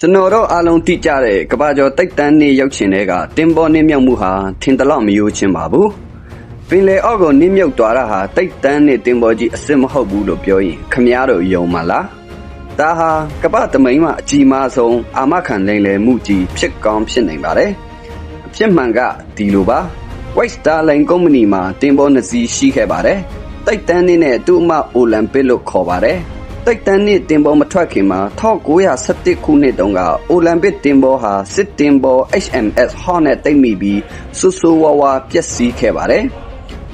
ကျွန်တော်တို့အားလုံးသိကြတဲ့ကဘာကျော်တိုက်တန်းနေရောက်ချင်တဲ့ကတင်ပေါ်နေမြောက်မှုဟာထင်တလောက်မယိုးချင်းပါဘူးပင်လေအောက်ကိုနင်းမြုပ်သွားတာဟာတိုက်တန်းနေတင်ပေါ်ကြီးအစ်စ်မဟုတ်ဘူးလို့ပြောရင်ခမည်းတော်ယုံပါလားဒါဟာကပတမိန်မှာအကြီးမားဆုံးအာမခံလိမ့်လေမှုကြီးဖြစ်ကောင်းဖြစ်နိုင်ပါတယ်အဖြစ်မှန်ကဒီလိုပါ White Star Line Company မှာတင်ပေါ်နှစ်စီးရှိခဲ့ပါတယ်တိုက်တန်းနေနဲ့သူ့အမအိုလံပစ်လို့ခေါ်ပါတယ် တိုက်တန်းနေတင်ပေါ်မထွက်ခင်မှာ1917ခုနှစ်တုန်းကအိုလံပစ်တင်ပေါ်ဟာစစ်တင်ပေါ် HMS Hornet တိတ်မိပြီးဆူဆူဝါဝါပျက်စီးခဲ့ပါတယ်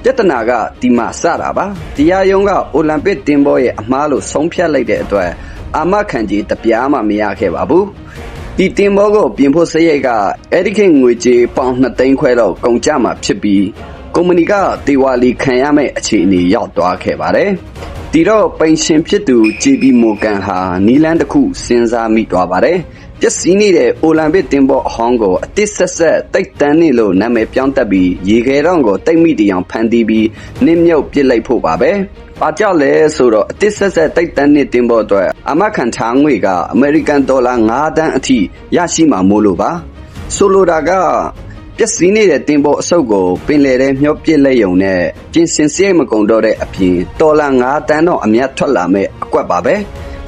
ပြဿနာကဒီမှာစတာပါတရားရုံးကအိုလံပစ်တင်ပေါ်ရဲ့အမားလို့ဆုံးဖြတ်လိုက်တဲ့အတွက်အာမခံကြီးတပြားမှမရခဲ့ပါဘူးဒီတင်ဘောကိုပြင်ဖို့စရိတ်ကအဲ့ဒီခေတ်ငွေကြေးပေါင်2သိန်းခွဲတော့ကုန်ကျမှာဖြစ်ပြီးကုမ္ပဏီကဒေဝါလီခံရမယ့်အခြေအနေရောက်သွားခဲ့ပါတယ်။ ဒီတော့ပိန်ရှင်ဖြစ်သူ JB Morgan ဟာနီလန်းတစ်ခုစဉ်းစားမိသွားပါတယ်။ပျက်စီးနေတဲ့အိုလံပစ်တင်ဘောအဟောင်းကိုအတစ်ဆက်ဆက်တိတ်တန်းနေလို့နာမည်ပြောင်းတက်ပြီးရေခဲတော့ကိုတိတ်မိတီအောင်ဖန်တီးပြီးနစ်မြုပ်ပစ်လိုက်ဖို့ပါပဲ။ဘာကြောင့်လဲဆိုတော့အတစ်ဆက်ဆက်တိတ်တန်းနေတင်ဘောအတွက်အမခံထားငွေကအမေရိကန်ဒေါ်လာ9တန်းအထိရရှိမှာမို့လို့ပါ။ဆိုလိုတာက ပျက်စီးနေတဲ့တင်ပေါ်အဆုပ်ကိုပင်လယ်ထဲမျောပစ်လိုက်ယုံနဲ့ပြင်ဆင်စရိတ်မကုန်တော့တဲ့အပြင်ဒေါ်လာ9တန်းတော့အမြတ်ထွက်လာမဲ့အကွက်ပါပဲ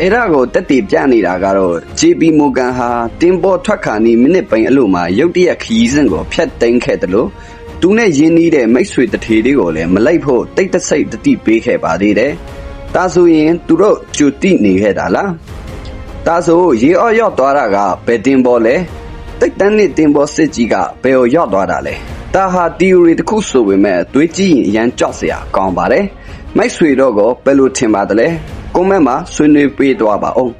အဲ့ဒါကိုတက်တည်ပြနေတာကတော့ JP Morgan ဟာတင်ပေါ်ထွက်ခါနီမိနစ်ပိုင်းအလို့မှာရုတ်တရက်ခရီးစဉ်ကိုဖျက်သိမ်းခဲ့တယ်လို့သူနဲ့ရင်းနှီးတဲ့မိတ်ဆွေတထေတွေကိုလည်းမလိုက်ဖို့တိတ်တဆိတ်တတိပေးခဲ့ပါသေးတယ်ဒါဆိုရင်သူတို့ကြိုတိနေခဲ့တာလားဒါဆိုရေအော့ရောက်သွားတာကဘယ်တင်ပေါ်လဲ တိတ်တန်းနဲ့တင်ပေါ်စစ်ကြီးကဘယ်ကိုရောက်သွားတာလဲဒါဟာ theory တစ်ခုဆိုပေမဲ့တွေးကြည့်ရင်အရန်ကြောက်စရာကောင်းပါတယ်မိုက်ဆွေတော့ကဘယ်လိုထင်ပါသလဲကွန်မန့်မှာဆွေးနွေးပေးသွားပါအောင်